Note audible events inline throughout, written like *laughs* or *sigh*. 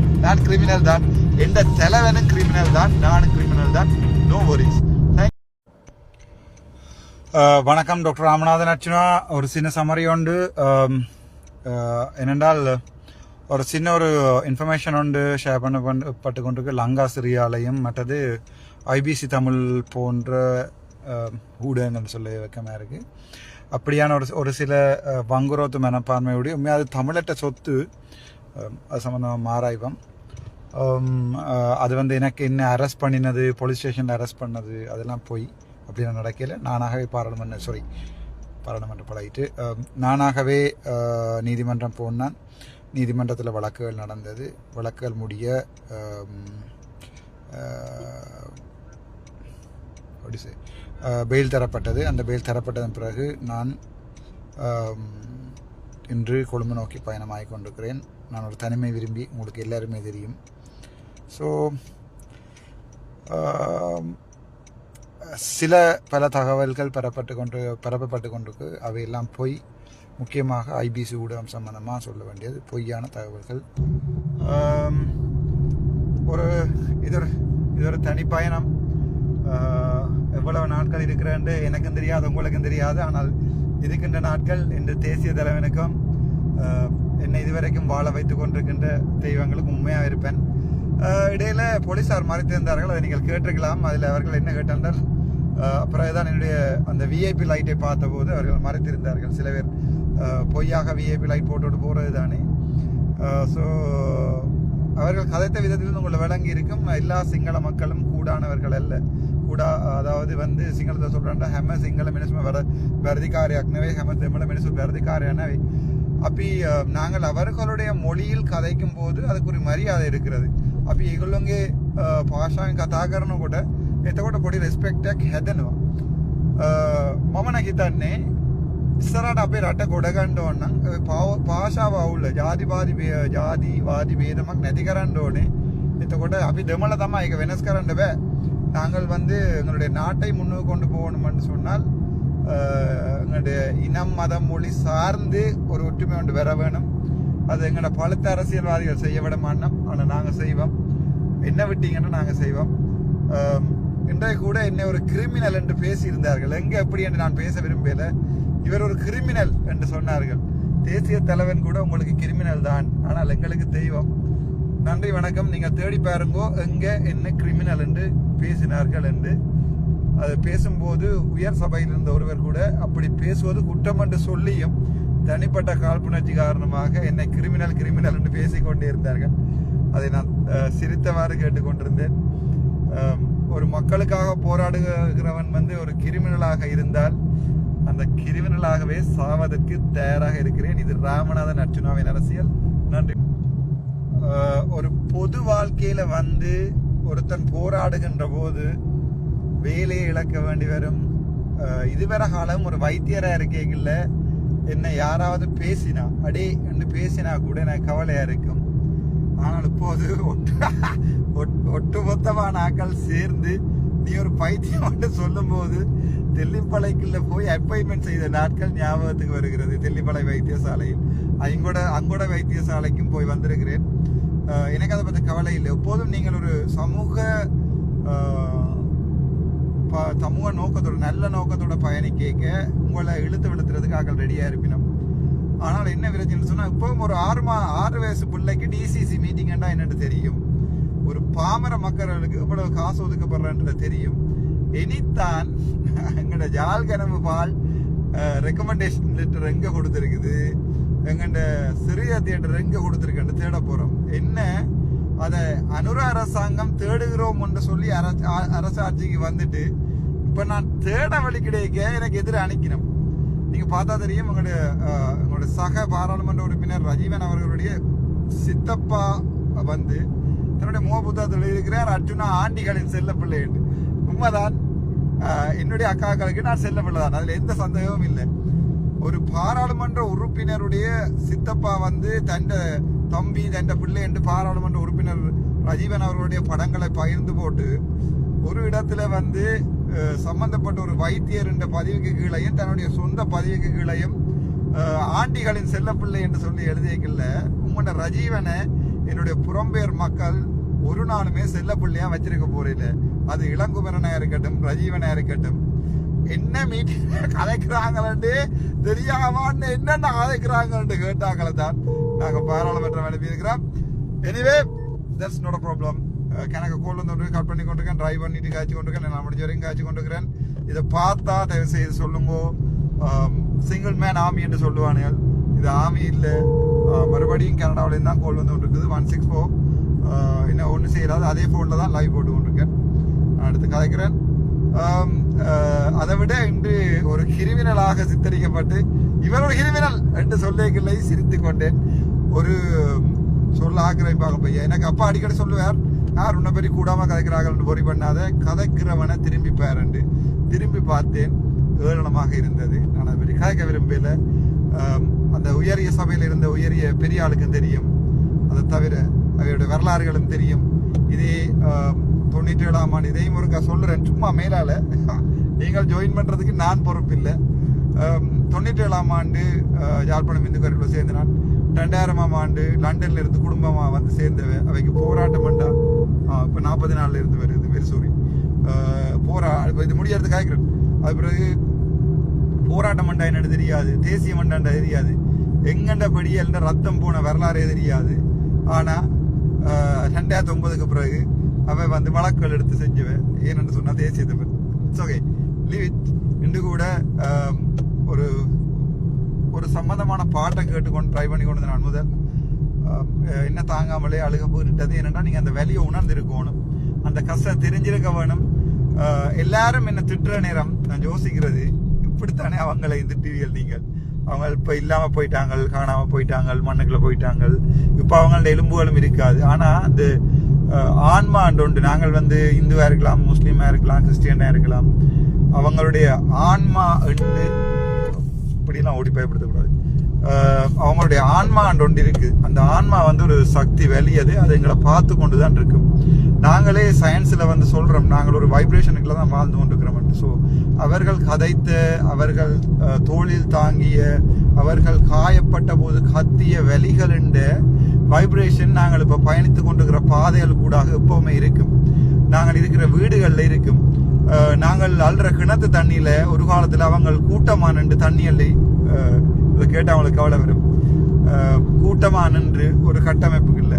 நான் கிரிமினல் தான் எந்த தலைவனும் கிரிமினல் தான் நானும் கிரிமினல் தான் நோ வரிஸ் வணக்கம் டாக்டர் ராமநாதன் அர்ச்சுனா ஒரு சின்ன சமரி உண்டு. Um, uh, என்னென்றால் ஒரு சின்ன ஒரு இன்ஃபர்மேஷன் உண்டு. ஷேர் பண்ண பண்ண- பட்டு கொண்டிருக்கு. லங்கா சிரியாலையும் மற்றது ஐபிசி தமிழ் போன்ற uh, ஊடகங்கள் சொல்ல வைக்கமா இருக்கு. அப்படியான ஒரு ஒரு சில uh, வங்குரோத்து மனப்பான்மையுடைய உண்மையாக அது தமிழட்ட சொத்து அது சம்மந்தமாக மாராய்வம் அது வந்து எனக்கு என்ன அரெஸ்ட் பண்ணினது போலீஸ் ஸ்டேஷனில் அரெஸ்ட் பண்ணது அதெல்லாம் போய் அப்படின்னு நடக்கல நானாகவே பாராளுமன்ற சாரி பாராளுமன்றம் பழகிட்டு நானாகவே நீதிமன்றம் போனான் நீதிமன்றத்தில் வழக்குகள் நடந்தது வழக்குகள் முடிய பெயில் தரப்பட்டது அந்த பெயில் தரப்பட்டதன் பிறகு நான் இன்று கொழும்பு நோக்கி பயணமாகிக் கொண்டிருக்கிறேன். நான் ஒரு தனிமை விரும்பி உங்களுக்கு எல்லாருமே தெரியும். ஸோ சில பல தகவல்கள் பெறப்பட்டு கொண்டு பரப்பப்பட்டு கொண்டிருக்கு. அவையெல்லாம் பொய். முக்கியமாக ஐபிசி ஊடகம் சம்பந்தமாக சொல்ல வேண்டியது பொய்யான தகவல்கள். ஒரு இது ஒரு இது ஒரு தனிப்பயணம் எவ்வளவு நாட்கள் இருக்கிறேன் எனக்கும் தெரியாது உங்களுக்கும் தெரியாது. ஆனால் இருக்கின்ற நாட்கள் என்று தேசிய தலைவனுக்கும் என்னை இதுவரைக்கும் வாழ வைத்துக் கொண்டிருக்கின்ற தெய்வங்களுக்கு உண்மையாக இருப்பேன். இடையில போலீசார் மறைத்திருந்தார்கள் அதை நீங்கள் கேட்டிருக்கலாம். அதில் அவர்கள் என்ன கேட்டார்கள்? அப்புறம் பிறகுதான் என்னுடைய அந்த விஐபி லைட்டை பார்த்தபோது அவர்கள் மறைத்திருந்தார்கள். சில பேர் பொய்யாக விஐபி லைட் போட்டுட்டு போகிறது தானே. ஸோ அவர்கள் கதைத்த விதத்தில் உங்களை விளங்கி இருக்கும் எல்லா சிங்கள மக்களும் கூடானவர்கள் அல்ல. கூட அதாவது வந்து சிங்களத்தை சொல்கிறாண்டா හැම සිංහල මිනිස්ම වර වැරදිකාරයක් නෙවේ හැම දෙමළ මිනිසු වැරදිකාරයනவை அப்பி நாங்கள் அவர்களுடைய மொழியில் கதைக்கும் போது அதுக்குரிய மரியாதை இருக்கிறது අපි ඒගොල්ලොන්ගේ පාෂාවෙන් කතා කරනකොට එතකොට පොඩි රෙස්පෙක්ටක් හැදෙනවා. මමන හිතන්නේ ඉස්සරට අපේ රට ගොඩගණ්ඩ ඕන්නම් පාශාව අවුල්ල ජාතිපාති ජාතිවාදි බේදමක් නැති කරන්න ඕනේ. එතකොට අපි දෙමල තමයි එක වෙනස් කරන්න බෑ. நாங்கள் வந்து எங்களுடைய நாட்டை முன்னுக்கு கொண்டு போகணும்னு சொன்னால் எங்களுடைய இனம் மதம் மொழி சார்ந்து ஒரு ஒற்றுமை ஒன்று வர வேணும். அது எங்களோட பழுத்த அரசியல்வாதிகள் செய்ய விட மாட்டோம். ஆனால் நாங்கள் செய்வோம். என்ன விட்டீங்கன்னா நாங்கள் செய்வோம். இன்றைக்கு கூட என்னை ஒரு கிரிமினல் என்று பேசியிருந்தார்கள். எங்கே எப்படி என்று நான் பேச விரும்பல இவர் ஒரு கிரிமினல் என்று சொன்னார்கள். தேசிய தலைவன் கூட உங்களுக்கு கிரிமினல் தான். ஆனால் எங்களுக்கு தெய்வம். நன்றி வணக்கம். நீங்கள் தேடி பாருங்கோ எங்கே என்ன கிரிமினல் என்று பேசினார்கள் என்று. அது பேசும்போது உயர் சபையில் இருந்த ஒருவர் கூட அப்படி பேசுவது குற்றம் என்று சொல்லியும் தனிப்பட்ட காழ்ப்புணர்ச்சி காரணமாக என்னை கிரிமினல் கிரிமினல் என்று பேசிக்கொண்டே இருந்தார்கள். அதை நான் சிரித்தவாறு கேட்டுக்கொண்டிருந்தேன். ஒரு மக்களுக்காக போராடுகிறவன் வந்து ஒரு கிரிமினலாக இருந்தால் அந்த கிரிமினலாகவே சாவதற்கு தயாராக இருக்கிறேன். இது ராமநாதன் அர்ஜுனாவின் அரசியல். நன்றி. ஒரு பொது வாழ்க்கையில் வந்து ஒருத்தன் போராடுகின்ற போது வேலையை இழக்க வேண்டி வரும். இதுவரை காலம் ஒரு வைத்தியராக இருக்கைகள்ல என்னை யாராவது பேசினா அடே என்று பேசினா கூட எனக்கு கவலையாக இருக்கும். ஆனால் இப்போது ஒட்டு ஒட்- ஒட்டுமொத்தமான ஆட்கள் சேர்ந்து நீ ஒரு பைத்தியம் என்று சொல்லும்போது தெல்லிப்பளைக்குள்ள போய் அப்பாயின்மெண்ட் செய்த நாட்கள் ஞாபகத்துக்கு வருகிறது. தெல்லிப்பளை வைத்தியசாலையில். அங்கூட அங்கூட வைத்தியசாலைக்கும் போய் வந்திருக்கிறேன். எனக்கு அதை பற்றி கவலை இல்லை. எப்போதும் நீங்கள் ஒரு சமூக ப- சமூக நோக்கத்தோட நல்ல நோக்கத்தோட பயணி கேட்க உங்களை இழுத்து விழுத்துறதுக்கு ஆக்கள் ரெடியாக இருப்பினோம். ஆனால் என்ன பிரச்சனை சொன்னால் இப்பவும் ஒரு ஆறு மா ஆறு வயசு பிள்ளைக்கு டிசிசி மீட்டிங்னா என்னென்னு தெரியும். ஒரு பாமர மக்களுக்கு எவ்வளவு காசு ஒதுக்கப்படுறன்றது தெரியும். இனித்தான் எங்களோட ஜால் கனவு பால் ரெக்கமெண்டேஷன் லெட்டர் எங்கே கொடுத்துருக்குது? எங்கண்ட சிறிய தியேட்டர் எங்கே கொடுத்துருக்குன்னு தேட போகிறோம் என்ன? அதை அனுர அரசாங்கம் தேடுகிறோம் என்று சொல்லி அரச- ஆ- அரசாட்சிக்கு வந்துட்டு இப்போ நான் தேட வழி கிடைக்க எனக்கு எதிர அணிக்கணும். நீங்கள் பார்த்தா தெரியும் உங்களுடைய அஹ், உங்களுடைய சக பாராளுமன்ற உறுப்பினர் ரஜீவன் அவர்களுடைய சித்தப்பா வந்து தன்னுடைய மோபுத்தா புத்தகத்தில் இருக்கிறார் அர்ஜுனா ஆண்டிகளின் செல்ல பிள்ளை உண்மைதான். என்னுடைய அக்காக்களுக்கு நான் செல்ல பிள்ளை அதில் அதுல எந்த சந்தேகமும் இல்லை. ஒரு பாராளுமன்ற உறுப்பினருடைய சித்தப்பா வந்து தண்ட தம்பி தண்ட பிள்ளை என்று பாராளுமன்ற உறுப்பினர் ரஜீவன் அவர்களுடைய படங்களை பகிர்ந்து போட்டு ஒரு இடத்துல வந்து சம்பந்தப்பட்ட ஒரு வைத்தியர் என்ற பதிவுக்கு கீழையும் தன்னுடைய சொந்த பதிவுக்கு கீழையும் ஆண்டிகளின் செல்லப்பிள்ளை என்று சொல்லி எழுதியக்கல உங்களோட ரஜீவனை என்னுடைய புறம்பெயர் மக்கள் ஒரு நாளுமே செல்ல வச்சிருக்க போறதில்ல அது இளங்குமரனா இருக்கட்டும் ரஜீவனா இருக்கட்டும். என்ன மீட்டிங் கலைக்கிறாங்களே தெரியாமான்னு என்னென்ன கதைக்கிறாங்கன்னு கேட்டாங்களே தான் நாங்க பாராளுமன்றம் அனுப்பி இருக்கிறோம் எனிவே தட்ஸ் நோட் ப்ராப்ளம் கணக்கு கோல் வந்து கட் பண்ணி கொண்டிருக்கேன் ட்ரைவ் பண்ணிட்டு காய்ச்சி கொண்டிருக்கேன் நான் முடிஞ்ச வரைக்கும் காய்ச்சி கொண்டிருக்கிறேன். இதை பார்த்தா தயவு செய்து சொல்லுங்கோ சிங்கிள் மேன் ஆமி என்று சொல்லுவானுகள். இது ஆமி இல்லை. Uh, மறுபடியும் கனடாவிலேருந்து தான் கோல் வந்து கொண்டிருக்குது. ஒன் சிக்ஸ் ஃபோர் என்ன ஒன்றும் செய்யறாது. அதே ஃபோனில் தான் லைவ் போட்டு கொண்டிருக்கேன். அடுத்து கதைக்கிறேன். அதை விட இன்று ஒரு கிரிமினலாக சித்தரிக்கப்பட்டு இவர் ஒரு கிரிமினல் என்று சொல்லிகளை சிரித்து கொண்டேன். ஒரு சொல்ல ஆக்கிரமிப்பாக பையன் எனக்கு அப்பா அடிக்கடி சொல்லுவார் யார் உன்ன பெரிய கூடாம கதைக்கிறார்கள் பொறி பண்ணாத கதைக்கிறவனை திரும்பி பாருண்டு. திரும்பி பார்த்தேன் ஏளனமாக இருந்தது. நான் அதை பற்றி கதைக்க விரும்பல அந்த உயரிய சபையில் இருந்த உயரிய பெரிய ஆளுக்கும் தெரியும். அதை தவிர அவையோட வரலாறுகளும் தெரியும். இதே தொண்ணூற்றி ஏழாம் ஆண்டு இதையும் ஒருக்கா சொல்லுறேன் சும்மா மேலால. *laughs* நீங்கள் ஜாயின் பண்றதுக்கு நான் பொறுப்பில்லை. இல்லை தொண்ணூற்றி ஏழாம் ஆண்டு யாழ்ப்பாணம் இந்து கருவில் சேர்ந்து நான் ரெண்டாயிரமாம் ஆண்டு லண்டன்ல இருந்து குடும்பமா வந்து சேர்ந்தவ. அவைக்கு போராட்டம் பண்ணா. இப்போ நாற்பது நாள்ல இருந்து வருது வெரி சாரி போரா இப்போ இது முடியறது காய்க்கிறேன் அது பிறகு போராட்டம் பண்ணா என்னன்னு தெரியாது. தேசிய மண்டாண்டா தெரியாது. எங்கண்ட படியல்ன்ற ரத்தம் போன வரலாறே தெரியாது. ஆனா ரெண்டாயிரத்தி ஒன்பதுக்கு பிறகு அவன் வந்து வழக்குகள் எடுத்து செஞ்சுவேன். ஏன்னு சொன்னா தேசிய Tamil it's okay leave it இன்று கூட ஒரு ஒரு சம்பந்தமான பாட்டை கேட்டுக்கொண்டு ட்ரை பண்ணி கொண்டு நான் முதல். என்ன தாங்காமலே அழுக போயிட்டது என்னன்னா நீங்க அந்த வேலையை உணர்ந்திருக்கணும். அந்த கஷ்டம் தெரிஞ்சிருக்க வேணும். எல்லாரும் என்ன திட்டுற நேரம் நான் யோசிக்கிறது இப்படித்தானே அவங்களை திட்டுவீர்கள் நீங்கள். அவங்க இப்ப இல்லாம போயிட்டாங்க காணாம போயிட்டாங்க மண்ணுக்குள்ள போயிட்டாங்க. இப்ப அவங்களோட எலும்புகளும் இருக்காது. ஆனா அந்த ஆஹ், ஆன்மா உண்டு. நாங்கள் வந்து இந்துவாக இருக்கலாம் முஸ்லீமாக இருக்கலாம் கிறிஸ்டியனாக இருக்கலாம். அவங்களுடைய ஆன்மா என்று இப்படிலாம் ஓடி பயப்படுத்தக்கூடாது. அவங்களுடைய ஆன்மா ஒன்று இருக்கு. அந்த ஆன்மா வந்து ஒரு சக்தி வெளியது. அது எங்களை பார்த்து கொண்டு தான் இருக்கும் நாங்களே சயின்ஸில் வந்து சொல்கிறோம் நாங்கள் ஒரு வைப்ரேஷனுக்குள்ள தான் வாழ்ந்து கொண்டிருக்கிறோம் ஸோ அவர்கள் கதைத்த அவர்கள் தோளில் தாங்கிய அவர்கள் காயப்பட்ட போது கத்திய வலிகள் என்ற வைப்ரேஷன் நாங்கள் இப்போ பயணித்து கொண்டிருக்கிற பாதைகள் கூடாக எப்பவுமே இருக்கும். நாங்கள் இருக்கிற வீடுகளில் இருக்கும். நாங்கள் அல்ற கிணத்து தண்ணியில் ஒரு காலத்தில் அவங்க கூட்டமா நின்று தண்ணி இதை கேட்டு அவங்களுக்கு கவலை வரும். கூட்டமாக நின்று ஒரு கட்டமைப்பு இல்லை.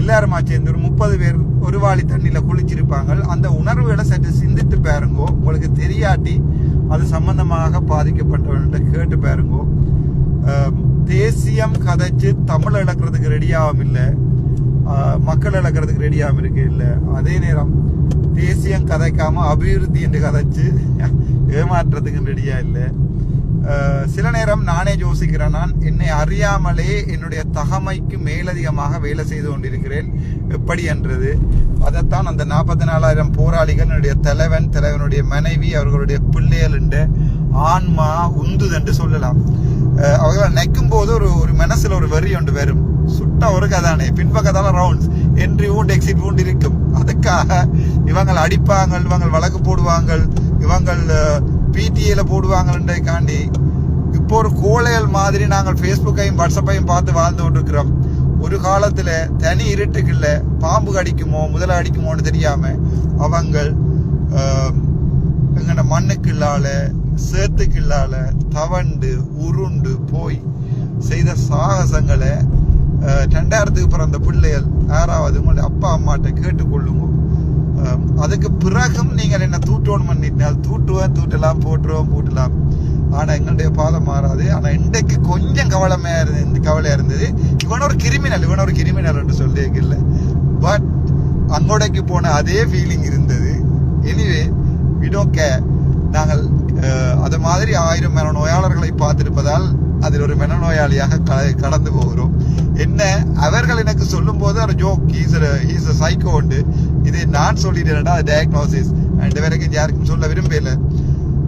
எல்லாருமா சேர்ந்து ஒரு முப்பது பேர் ஒரு வாளி தண்ணியில் குளிச்சிருப்பாங்க. அந்த உணர்வுகளை சற்று சிந்தித்து பாருங்கோ. உங்களுக்கு தெரியாட்டி அது சம்பந்தமாக பாதிக்கப்பட்டவன்கிட்ட கேட்டு பாருங்கோ. தேசியம் கதைச்சு தமிழ் இழக்கிறதுக்கு ரெடியாகவும் இல்லை. மக்கள் இழக்கிறதுக்கு ரெடியாகவும் இருக்கு இல்லை. அதே நேரம் தேசியம் கதைக்காம அபிவிருத்தி என்று கதைச்சு ஏமாற்றுறதுக்கு ரெடியா இல்லை. சில நேரம் நானே யோசிக்கிறேன். நான் என்னை அறியாமலே என்னுடைய தகமைக்கு மேலதிகமாக வேலை செய்து கொண்டிருக்கிறேன். எப்படி என்றது? அதைத்தான் அந்த நாற்பத்தி நாலாயிரம் போராளிகள் என்னுடைய தலைவன் தலைவனுடைய மனைவி அவர்களுடைய பிள்ளைகள் என்று ஆன்மா உந்துது என்று சொல்லலாம். அவர்கள் நிற்கும் போது ஒரு ஒரு மனசில் ஒரு வரி ஒன்று வரும். சுட்ட ஒரு கதானே பின்பக்கத்தால ரவுண்ட்ஸ் என்ட்ரி ஊண்டு எக்ஸிட் ஊண்டு இருக்கும். அதுக்காக இவங்கள் அடிப்பாங்க இவங்கள் வழக்கு போடுவாங்க இவங்கள் பிடிஏல போடுவாங்கன்றதுக்காண்டி இப்போ ஒரு கோழைகள் மாதிரி நாங்கள் ஃபேஸ்புக்கையும் வாட்ஸ்அப்பையும் பார்த்து வாழ்ந்து கொண்டிருக்கிறோம். ஒரு காலத்தில் தனி இருட்டுக்குள்ள பாம்பு கடிக்குமோ முதல அடிக்குமோன்னு தெரியாமல் அவங்கள் ஆஹ், எங்கட மண்ணுக்குள்ளால சேத்துக்குள்ளால தவண்டு உருண்டு போய் செய்த சாகசங்களை ரெண்டாயிரத்துக்கு பிறந்த பிள்ளைகள் யாராவது உங்களுடைய அப்பா அம்மாட்ட கேட்டுக்கொள்ளுங்க. அதுக்கு பிறகும் நீங்கள் என்ன தூட்டோன்னு பண்ணிட்டால் தூட்டுவேன் தூட்டலாம் போட்டுருவோம் போட்டலாம் ஆனால் எங்களுடைய பாதம் மாறாது. ஆனால் இன்றைக்கு கொஞ்சம் கவலைமையா இருந்து கவலையாக இருந்தது. இவன் ஒரு கிரிமினல் இவன் ஒரு கிரிமினல் என்று சொல்லி இல்லை பட் அங்கோடைக்கு போன அதே ஃபீலிங் இருந்தது. எனிவே விடோ கே நாங்கள் அஹ், அது மாதிரி ஆயிரம் மன நோயாளர்களை பார்த்திருப்பதால் அதில் ஒரு மனநோயாளியாக க- கடந்து போகிறோம். என்ன? அவர்கள் எனக்கு சொல்லும் போது ஒரு ஜோக் ஹீஸ் ஹீஸ் சைக்கோ உண்டு. இது நான் சொல்லிட்டேன்டா அது டயக்னோசிஸ் ரெண்டு வரைக்கும் யாருக்கும் சொல்ல விரும்பல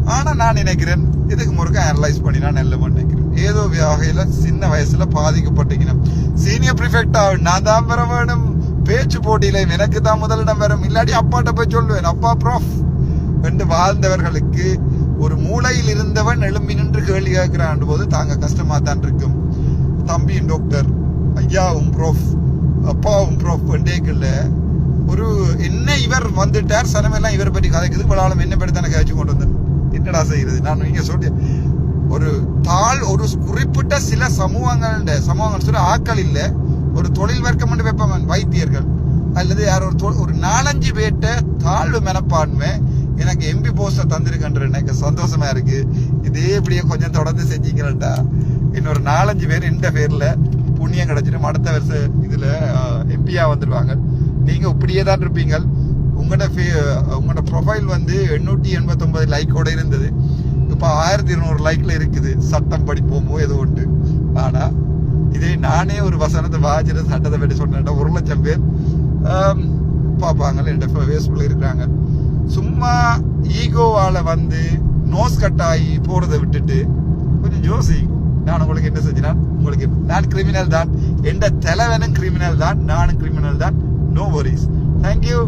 ஆனால் நான் நினைக்கிறேன் இதுக்கு முறுக்க அனலைஸ் பண்ணி நான் நல்ல நினைக்கிறேன். ஏதோ வகையில் சின்ன வயசுல பாதிக்கப்பட்டீங்க சீனியர் ப்ரிஃபெக்டா நான் தான் பெற வேணும். பேச்சு போட்டியில எனக்கு தான் முதலிடம் வரும். இல்லாட்டி அப்பாட்ட போய் சொல்லுவேன். அப்பா ப்ராஃப் என்று வாழ்ந்தவர்களுக்கு ஒரு மூலையில் இருந்தவன் எழும்பி நின்று கேள்வி கேட்கிறான் போது தாங்க கஷ்டமா தான் இருக்கும். தம்பியும் டாக்டர் ஐயாவும் ப்ரோஃப் அப்பாவும் ப்ரோஃப் டேக்குள்ள ஒரு என்ன இவர் வந்துட்டார் சனமெல்லாம் இவரை பற்றி கதைக்குது இவ்வளவு என்ன பற்றி தானே கதைச்சு கொண்டு வந்தேன் என்னடா செய்யறது? நான் நீங்க சொல்லி ஒரு தாழ் ஒரு குறிப்பிட்ட சில சமூகங்கள் சமூகங்கள் சொல்லி ஆக்கள் இல்லை ஒரு தொழில் வர்க்கம் வைப்பவன் வைத்தியர்கள். அல்லது யார் ஒரு தொ- ஒரு நாலஞ்சு பேர்ட்ட தாழ்வு மனப்பான்மை எனக்கு எம்பி போஸ்டர் தந்திருக்கன்ற எனக்கு சந்தோஷமா இருக்கு. இதே இப்படியே கொஞ்சம் தொடர்ந்து செஞ்சீங்களா இன்னொரு நாலஞ்சு பேர் இந்த பேர்ல புண்ணியம் கிடைச்சிடும். அடுத்த வருஷம் இதுல எம்பியா வந்துருவாங்க. நீங்க இப்படியே தான் இருப்பீங்க உங்களோட ஃபே- உங்களோட ப்ரொஃபைல் வந்து எண்ணூற்றி எண்பத்தொன்பது லைக்கோட இருந்தது. இப்போ ஆயிரத்தி இருநூறு லைக்ல இருக்குது. சட்டம் படிப்போமோ ஏதோ உண்டு ஆனா இதே நானே ஒரு வசனத்தை வாஜிர சட்டத்தை பற்றி சொன்னேன் ஒரு லட்சம் பேர் பார்ப்பாங்க என் ஃபேஸ்புக்கில் இருக்கிறாங்க. சும்மா ஈகோவால வந்து நோஸ் கட் ஆகி போறதை விட்டுட்டு கொஞ்சம் யோசி. நான் உங்களுக்கு என்ன செஞ்சேன் உங்களுக்கு நான் கிரிமினல் தான். எந்த தலைவனும் கிரிமினல் தான் நானும் கிரிமினல் தான். No worries thank you